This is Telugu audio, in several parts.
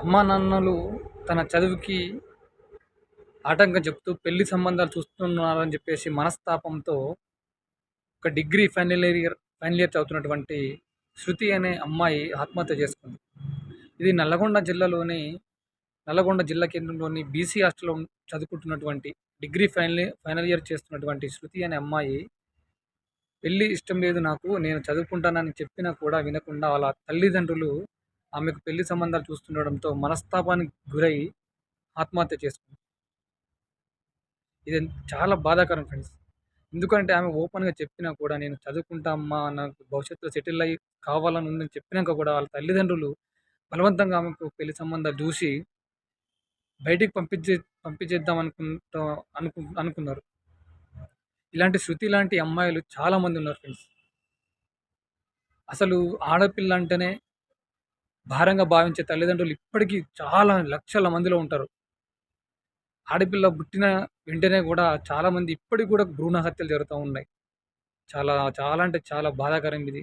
అమ్మ నాన్నలు తన చదువుకి ఆటంకం చెప్తూ పెళ్ళి సంబంధాలు చూస్తున్నారని చెప్పేసి మనస్తాపంతో ఒక degree final year final year చదువుతున్నటువంటి శృతి అనే అమ్మాయి ఆత్మహత్య చేసుకుంది. ఇది నల్లగొండ జిల్లాలోని నల్లగొండ జిల్లా కేంద్రంలోని బీసీ హాస్టల్లో చదువుకుంటున్నటువంటి డిగ్రీ ఫైనల్ ఫైనల్ ఇయర్ చేస్తున్నటువంటి శృతి అనే అమ్మాయి పెళ్ళి ఇష్టం లేదు నాకు నేను చదువుకుంటానని చెప్పినా కూడా వినకుండా వాళ్ళ తల్లిదండ్రులు ఆమెకు పెళ్ళి సంబంధాలు చూస్తుండడంతో మనస్తాపానికి గురై ఆత్మహత్య చేసుకుంది. ఇది చాలా బాధాకరం ఫ్రెండ్స్. ఎందుకంటే ఆమె ఓపెన్గా చెప్పినా కూడా నేను చదువుకుంటా అమ్మా నాకు భవిష్యత్తులో సెటిల్ అయ్యి కావాలని ఉందని చెప్పినాక కూడా వాళ్ళ తల్లిదండ్రులు బలవంతంగా ఆమెకు పెళ్ళి సంబంధాలు చూసి బయటికి పంపించే పంపించేద్దాం అనుకుంటా అనుకు అనుకున్నారు. ఇలాంటి శృతి లాంటి అమ్మాయిలు చాలామంది ఉన్నారు ఫ్రెండ్స్. అసలు ఆడపిల్ల అంటేనే భారంగా భావించే తల్లిదండ్రులు ఇప్పటికీ చాలా లక్షల మందిలో ఉంటారు. ఆడపిల్ల పుట్టిన వెంటనే కూడా చాలామంది ఇప్పటికి కూడా భ్రూణ హత్యలు జరుగుతూ ఉన్నాయి. చాలా చాలా అంటే చాలా బాధాకరం ఇది.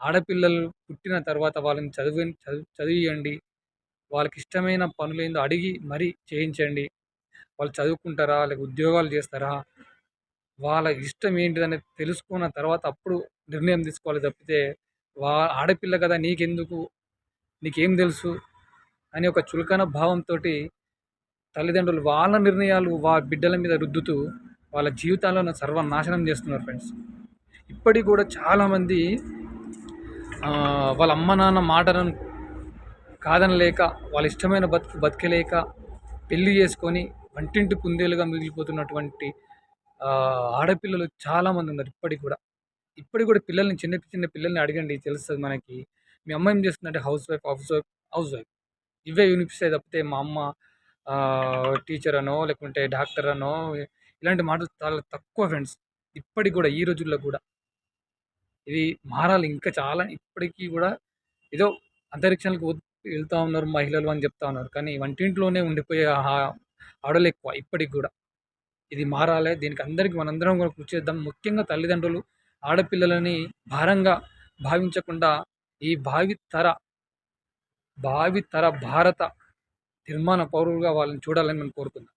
ఆడపిల్లలు పుట్టిన తర్వాత వాళ్ళని చదివి చదివి చదివియండి. వాళ్ళకి ఇష్టమైన పనులేందో అడిగి మరీ చేయించండి. వాళ్ళు చదువుకుంటారా? లేక ఉద్యోగాలు చేస్తారా? వాళ్ళ ఇష్టం ఏంటిదని తెలుసుకున్న తర్వాత అప్పుడు నిర్ణయం తీసుకోవాలి తప్పితే వా ఆడపిల్ల కదా నీకెందుకు? నీకేం తెలుసు? అని ఒక చులకన భావంతో తల్లిదండ్రులు వాళ్ళ నిర్ణయాలు వా బిడ్డల మీద రుద్దుతూ వాళ్ళ జీవితాలను సర్వనాశనం చేస్తున్నారు ఫ్రెండ్స్. ఇప్పటికి కూడా చాలామంది వాళ్ళ అమ్మ నాన్న మాటలను కాదనలేక వాళ్ళ ఇష్టమైన బతుకు బతకలేక పెళ్ళి చేసుకొని వంటింటి కుందేలుగా మిగిలిపోతున్నటువంటి ఆడపిల్లలు చాలామంది ఉన్నారు ఇప్పటికి కూడా. ఇప్పటికి కూడా పిల్లల్ని చిన్న చిన్న పిల్లల్ని అడగండి తెలుస్తుంది మనకి. మీ అమ్మ ఏం చేస్తుందంటే housewife housewife housewife. ఇవే వినిపిస్తాయి తప్పితే మా అమ్మ టీచర్ అనో లేకుంటే డాక్టర్ అనో ఇలాంటి మాటలు చాలా తక్కువ ఫ్రెండ్స్. ఇప్పటికి కూడా ఈ రోజుల్లో కూడా. ఇది మారాలి ఇంకా చాలా. ఇప్పటికీ కూడా ఏదో అంతరిక్షానికి వెళ్తూ ఉన్నారు మహిళలు అని చెప్తా ఉన్నారు. కానీ వంటింట్లోనే ఉండిపోయే ఆడలు ఎక్కువ ఇప్పటికి కూడా. ఇది మారాలి. దీనికి అందరికీ మనందరం కూడా కృషి చేద్దాం. ముఖ్యంగా తల్లిదండ్రులు ఆడపిల్లలని భారంగా భావించకుండా ఈ భావితర భావితర భారత నిర్మాణ పౌరులుగా వాళ్ళని చూడాలని మనం కోరుకుందాం